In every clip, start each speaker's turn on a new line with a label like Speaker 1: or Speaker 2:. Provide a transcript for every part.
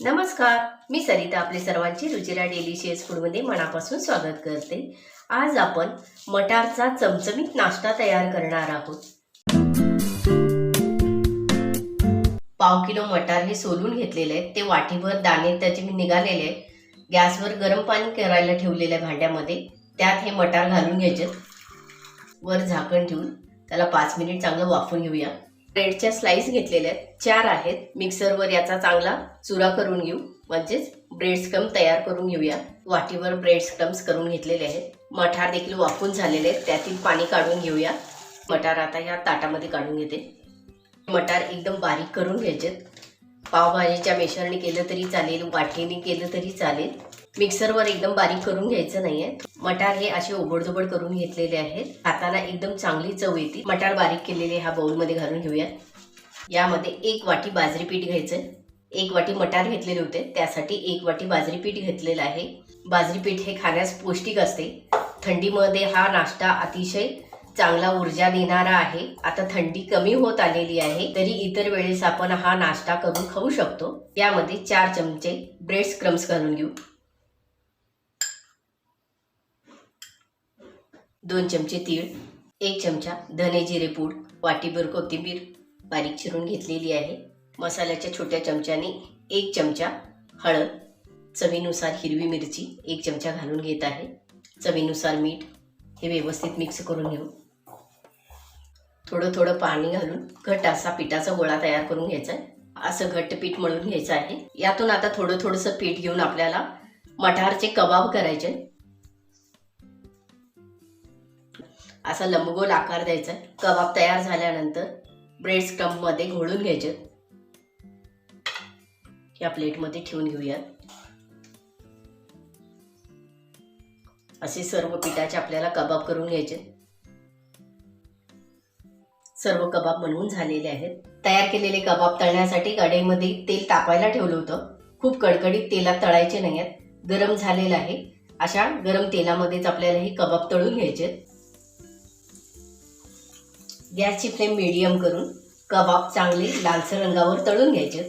Speaker 1: नमस्कार मी सरिता आपले सर्वांची रुचिरा डेलिशियस फूडमध्ये मनापासून स्वागत करते. आज आपण मटारचा चमचमीत नाश्ता तयार करणार आहोत. पाव किलो मटार हे सोलून घेतलेले आहेत. ते वाटीभर दाणे त्याचे मी निघालेले आहेत. गॅसवर गरम पाणी करायला ठेवलेल्या भांड्यामध्ये त्यात हे मटार घालून घ्यायचे वर झाकण ठेवून त्याला पाच मिनिट चांगलं वाफून घेऊया. ब्रेडच्या स्लाईस घेतलेल्या आहेत चार आहेत. मिक्सरवर याचा चांगला चुरा करून घेऊ. म्हणजेच ब्रेड स्क्रम तयार करून घेऊया. वाटीवर ब्रेड स्क्रम्स करून घेतलेले आहेत. मठार देखील वाफून झालेले आहेत. त्यातील पाणी काढून घेऊया. मटार आता ह्या ताटामध्ये काढून घेते. मटार एकदम बारीक करून घ्यायचेत. पावभाजीच्या मेशरने केलं तरी चालेल वाटीने केलं तरी चालेल. मिक्सरवर एकदम बारीक करून घ्यायचं नाहीये. मटार हे असे ओबडधोबड करून घेतलेले आहेत. हाताला एकदम चांगली चव येते. मटार बारीक केलेले ह्या बाउलमध्ये घालून घेऊया यामध्ये एक वाटी बाजरी पीठ घ्यायचं. एक वाटी मटार घेतलेले होते. त्यासाठी एक वाटी बाजरी पीठ घेतलेलं आहे. बाजरी पीठ हे खाण्यास पौष्टिक असते. थंडीमध्ये हा नाश्ता अतिशय चांगला ऊर्जा देणारा आहे. आता थंडी कमी होत आलेली आहे. तरी इतर वेळेस आपण हा नाश्ता करून खाऊ शकतो. यामध्ये चार चमचे ब्रेड स्क्रम्स घालून घेऊ. दोन चमचे तीळ एक चमचा धने जिरे पूड वाटीभर कोथिंबीर बारीक चिरून घेतलेली आहे. मसाल्याच्या छोट्या चमच्याने एक चमचा हळद चवीनुसार हिरवी मिरची एक चमचा घालून घेत आहे. चवीनुसार मीठ हे व्यवस्थित मिक्स करून घेऊ. थोडं थोडं पाणी घालून घट असा पिठाचा गोळा तयार करून घ्यायचा आहे. असं घट्ट पीठ मळून घ्यायचं आहे. यातून आता थोडं थोडंसं पीठ घेऊन आपल्याला मटारचे कबाब करायचे असा लंबगोल आकार द्यायचा. कबाब तयार झाल्यानंतर ब्रेड स्टंपमध्ये घोळून घ्यायचे. या प्लेटमध्ये ठेवून घेऊयात असे सर्व पिठाचे आपल्याला कबाब करून घ्यायचे. सर्व कबाब बनवून झालेले आहेत. तयार केलेले कबाब तळण्यासाठी कढईमध्ये तेल तापायला ठेवलं होतं. खूप कडकडीत तेलात तळायचे नाही आहेत गरम झालेलं आहे. अशा गरम तेलामध्येच आपल्याला हे कबाब तळून घ्यायचे. गॅसची फ्लेम मिडियम करून कबाब चांगले लालसर रंगावर तळून घ्यायचे.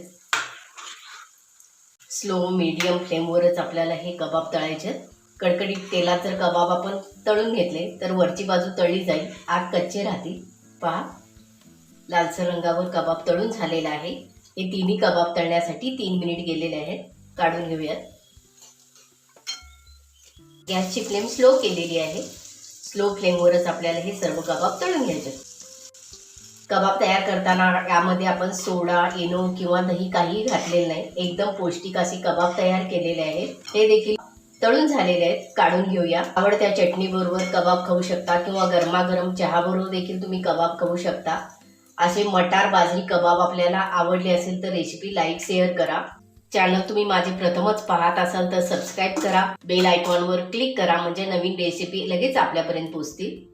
Speaker 1: स्लो मीडियम फ्लेमवरच आपल्याला हे कबाब तळायचे. कडकडीत तेलात जर कबाब आपण तळून घेतले तर वरची बाजू तळली जाईल आत कच्चे राहतील. पहा लालसर रंगावर कबाब तळून झालेला आहे. हे तिन्ही कबाब तळण्यासाठी तीन मिनिट गेलेले आहेत. काढून घेऊयात. गॅसची फ्लेम स्लो केलेली आहे. स्लो फ्लेमवरच आपल्याला हे सर्व कबाब तळून घ्यायचे. कबाब तयार करताना यामध्ये आपण सोडा इनो किंवा दही काही घातलेलं नाही. एकदम पौष्टिक असे कबाब तयार केलेले आहेत. ते देखील तळून झालेले आहेत. काढून घेऊया. आवडत्या चटणी बरोबर कबाब खाऊ शकता किंवा गरमागरम चहा बरोबर देखील तुम्ही कबाब खाऊ शकता. असे मटार बाजरी कबाब आपल्याला आवडले असेल तर रेसिपी लाईक शेअर करा. चॅनल तुम्ही माझे प्रथमच पाहत असाल तर सबस्क्राईब करा. बेल आयकॉनवर क्लिक करा. म्हणजे नवीन रेसिपी लगेच आपल्यापर्यंत पोहोचतील.